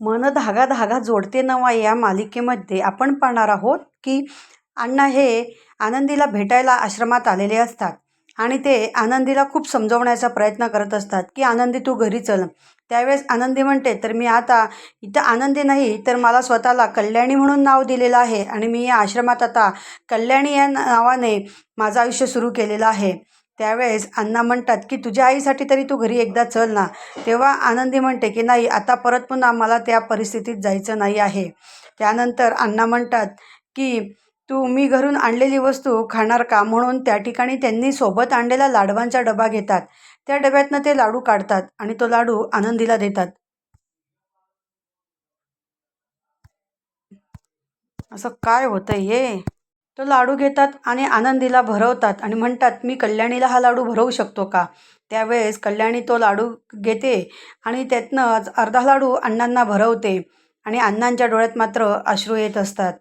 मन धागा धागा जोडते नवा या मालिकेमध्ये. आपण पाहणार आहोत की अण्णा हे आनंदीला भेटायला आश्रमात आलेले असतात आणि ते आनंदीला खूप समजवण्याचा प्रयत्न करत असतात की आनंदी तू घरी चल. त्यावेळेस आनंदी म्हणते तर मी आता इथं आनंदी नाही तर मला स्वतःला कल्याणी म्हणून नाव दिलेलं आहे आणि मी या आश्रमात आता कल्याणी या नावाने माझं आयुष्य सुरू केलेलं आहे. त्यावेळेस अण्णा म्हणतात की तुझ्या आईसाठी तरी तू घरी एकदा चल ना. तेव्हा आनंदी म्हणते की नाही आता परत पुन्हा मला त्या परिस्थितीत जायचं नाही आहे. त्यानंतर अण्णा म्हणतात की तू मी घरून आणलेली वस्तू खाणार का? म्हणून त्या ठिकाणी त्यांनी सोबत आणलेला लाडवांचा डबा घेतात. त्या डब्यातनं ते लाडू काढतात आणि तो लाडू आनंदीला देतात. असं काय होतं हे? तो लाडू घेतात आणि आनंदीला भरवतात आणि म्हणतात मी कल्याणीला हा लाडू भरवू शकतो का? त्यावेळेस कल्याणी तो लाडू घेते आणि त्यातनं अर्धा लाडू अण्णांना भरवते आणि अण्णांच्या डोळ्यात मात्र अश्रू येत असतात.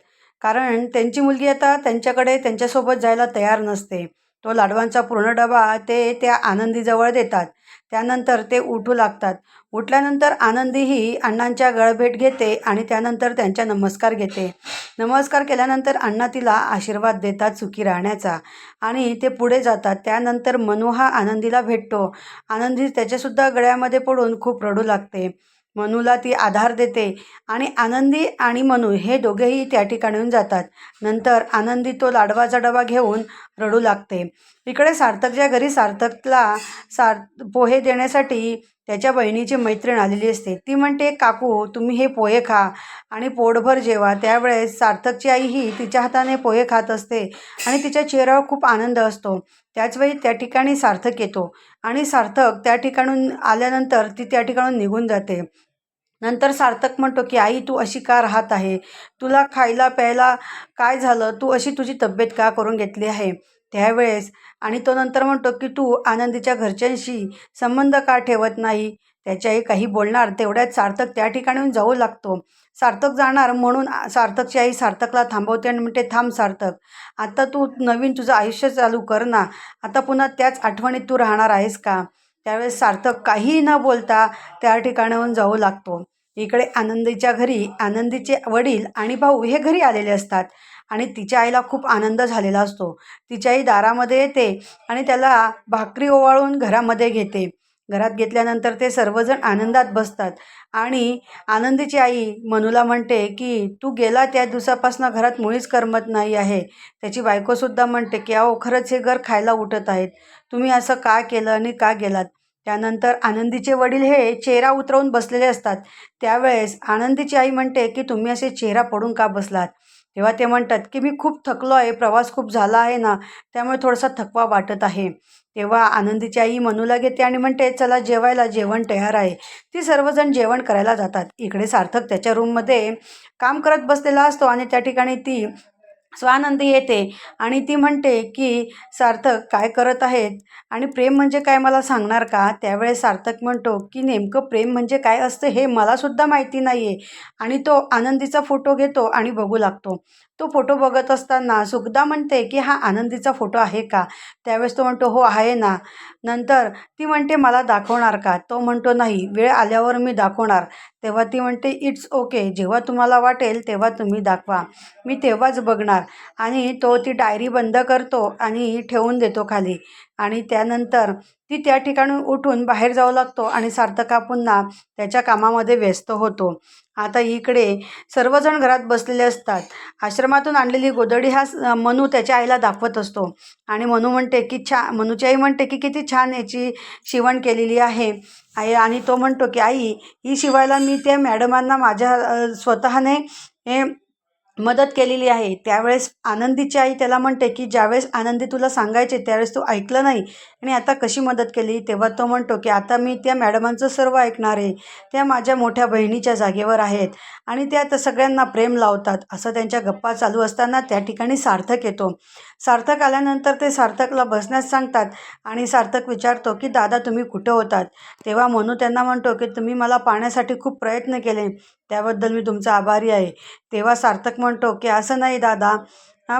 कारण त्यांची मुलगी आता त्यांच्याकडे त्यांच्यासोबत जायला तयार नसते. तो लाडवांचा पूर्ण डबा ते त्या आनंदीजवळ देतात. त्यानंतर ते उठू लागतात. उठल्यानंतर आनंदीही अण्णांच्या गळभेट घेते आणि त्यानंतर त्यांच्या नमस्कार घेते. नमस्कार केल्यानंतर अण्णा तिला आशीर्वाद देतात सुखी राहण्याचा आणि ते पुढे जातात. त्यानंतर मनू हा आनंदीला भेटतो. आनंदी त्याच्यासुद्धा गळ्यामध्ये पडून खूप रडू लागते. मनूला ती आधार देते आणि आनंदी आणि मनू हे दोघेही त्या ठिकाणीहून जातात. नंतर आनंदी तो लाडवाचा डबा घेऊन रडू लागते. इकडे सार्थकच्या घरी सार्थकला सार पोहे देण्यासाठी त्याच्या बहिणीची मैत्रीण आलेली असते. ती म्हणते काकू तुम्ही हे पोहे खा आणि पोटभर जेवा. त्यावेळेस सार्थकची आई ही तिच्या हाताने पोहे खात असते आणि तिच्या चेहऱ्यावर खूप आनंद असतो. त्याचवेळी त्या ठिकाणी सार्थक येतो आणि सार्थक त्या ठिकाणून आल्यानंतर ती त्या ठिकाणून निघून जाते. नंतर सार्थक म्हणतो की आई तू अशी का राहत आहे? तुला खायला प्यायला काय झालं? तू अशी तुझी तब्येत का करून घेतली आहे? त्यावेळेस आणि तो नंतर म्हणतो की तू आनंदीच्या घरच्यांशी संबंध का ठेवत नाही? त्याच्याही काही बोलणार तेवढ्यात सार्थक त्या ठिकाणीहून जाऊ लागतो. सार्थक जाणार म्हणून सार्थकची आई सार्थकला थांबवते आणि म्हणते थांब सार्थक आता तू नवीन तुझं आयुष्य चालू कर ना. आता पुन्हा त्याच आठवणीत तू राहणार आहेस का? त्यावेळेस सार्थक काहीही न बोलता त्या ठिकाणाहून जाऊ लागतो. इकडे आनंदीच्या घरी आनंदीचे वडील आणि भाऊ हे घरी आलेले असतात आणि तिच्या आईला खूप आनंद झालेला असतो. तिच्या आई दारामध्ये येते आणि त्याला भाकरी ओवाळून घरामध्ये घेते. घरात घेतल्यानंतर ते सर्वजण आनंदात बसतात आणि आनंदीची आई मनूला म्हणते की तू गेला त्या दिवसापासून घरात मुळीच करमत नाही आहे. त्याची बायकोसुद्धा म्हणते की अहो खरंच हे घर खायला उठत आहेत. तुम्ही असं का केलं आणि का गेलात? त्यानंतर आनंदीचे वडील हे चेहरा उतरवून बसलेले असतात. त्यावेळेस आनंदीची आई म्हणते की तुम्ही असे चेहरा पडून का बसलात? तेव्हा ते म्हणतात की मी खूप थकलो आहे प्रवास खूप झाला आहे ना त्यामुळे थोडासा थकवा वाटत आहे. तेव्हा आनंदीची आई मनूला घेते आणि म्हणते चला जेवायला जेवण तयार आहे. ती सर्वजण जेवण करायला जातात. इकडे सार्थक त्याच्या रूममध्ये काम करत बसलेला असतो आणि त्या ठिकाणी ती स्वानंदी येते आणि ती म्हणते की सार्थक काय करत आहेत? आणि प्रेम म्हणजे काय मला सांगणार का? त्यावेळेस सार्थक म्हणतो की नेमकं प्रेम म्हणजे काय असतं हे मलासुद्धा माहिती नाही आहे आणि तो आनंदीचा फोटो घेतो आणि बघू लागतो. तो फोटो बघत असताना सुखदा म्हणते की हा आनंदीचा फोटो आहे का? त्यावेळेस तो म्हणतो हो आहे ना. नंतर ती म्हणते मला दाखवणार का? तो म्हणतो नाही वेळ आल्यावर मी दाखवणार. तेव्हा ती म्हणते इट्स ओके जेव्हा तुम्हाला वाटेल तेव्हा तुम्ही दाखवा. मी तेव्हाच बघणार. आणि तो ती डायरी बंद करतो आणि ठेवून देतो खाली. आणि त्यानंतर ती त्या ठिकाणी उठून बाहेर जाऊ लागतो आणि सार्थका पुन्हा त्याच्या कामामध्ये व्यस्त होतो. आता इकडे सर्वजण घरात बसलेले असतात. आश्रमातून आणलेली गोदडी हा मनू त्याच्या आईला दाखवत असतो. आणि मनू म्हणते की छा मनूची आई म्हणते की किती छान याची शिवण केलेली आहे. आई आणि तो म्हणतो की आई ही शिवायला मी त्या मॅडमांना माझ्या स्वतःने हे मदत केलेली आहे. त्यावेळेस आनंदीची आई त्याला म्हणते की ज्यावेळेस आनंदी तुला सांगायचे त्यावेळेस तू ऐकलं नाही. आणि आता कशी मदत केली? तेव्हा तो म्हणतो की आता मी त्या मॅडमांचं सर्व ऐकणार आहे. त्या माझ्या मोठ्या बहिणीच्या जागेवर आहेत आणि त्या आता सगळ्यांना प्रेम लावतात. असं त्यांच्या गप्पा चालू असताना त्या ठिकाणी सार्थक येतो. सार्थक आल्यानंतर ते सार्थकला बसण्यास सांगतात आणि सार्थक विचारतो की दादा तुम्ही कुठं होतात? तेव्हा मनू त्यांना म्हणतो की तुम्ही मला पाहण्यासाठी खूप प्रयत्न केले. त्याबद्दल मी तुमचा आभारी आहे. तेव्हा सार्थक म्हणतो की असं नाही दादा.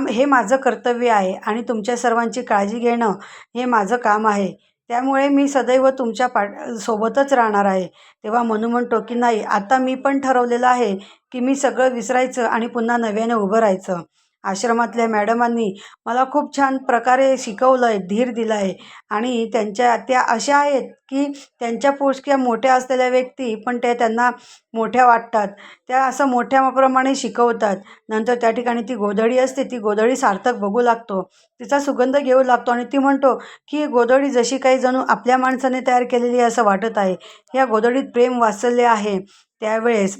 हे माझं कर्तव्य आहे आणि तुमच्या सर्वांची काळजी घेणं हे माझं काम आहे. त्यामुळे मी सदैव तुमच्या पाठ सोबतच राहणार आहे. तेव्हा मनू म्हणतो की नाही आता मी पण ठरवलेलं आहे की मी सगळं विसरायचं आणि पुन्हा नव्याने उभं राहायचं. आश्रमातल्या मॅडमांनी मला खूप छान प्रकारे शिकवलं आहे धीर दिला आहे आणि त्यांच्या त्या अशा आहेत की त्यांच्या पोचक्या मोठ्या असलेल्या व्यक्ती पण त्या त्यांना मोठ्या वाटतात. त्या असं मोठ्याप्रमाणे शिकवतात. नंतर त्या ठिकाणी ती गोधडी असते ती गोधडी सार्थक बघू लागतो. तिचा सुगंध घेऊ लागतो आणि ती म्हणतो की गोधडी जशी काही जणू आपल्या माणसाने तयार केलेली आहे असं वाटत आहे. ह्या गोधडीत प्रेम वाचलेले आहे. त्यावेळेस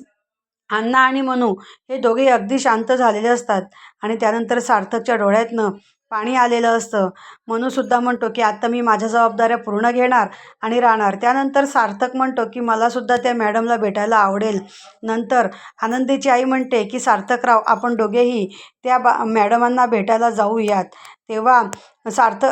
अण्णा आणि मनू हे दोघेही अगदी शांत झालेले असतात आणि त्यानंतर सार्थकच्या डोळ्यातनं पाणी आलेलं असतं. मनूसुद्धा म्हणतो की आत्ता मी माझ्या जबाबदाऱ्या पूर्ण घेणार आणि राहणार. त्यानंतर सार्थक म्हणतो की मलासुद्धा त्या मॅडमला भेटायला आवडेल. नंतर आनंदीची आई म्हणते की सार्थकराव आपण दोघेही त्या बा मॅडमांना भेटायला जाऊयात. तेव्हा सार्थ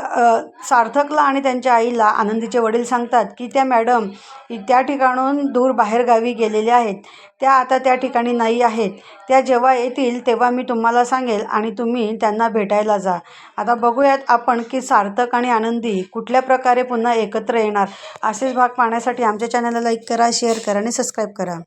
सार्थकला आणि त्यांच्या आईला आनंदीचे वडील सांगतात की त्या मॅडम त्या ठिकाणून दूर बाहेरगावी गेलेल्या आहेत. त्या आता त्या ठिकाणी नाही आहेत. त्या जेव्हा येतील तेव्हा मी तुम्हाला सांगेल आणि तुम्ही त्यांना भेटायला जा. आता बघूयात आपण की सार्थक आणि आनंदी कुठल्या प्रकारे पुन्हा एकत्र येणार. असेच भाग पाहण्यासाठी आमच्या चॅनलला लाईक करा शेअर करा आणि सबस्क्राईब करा.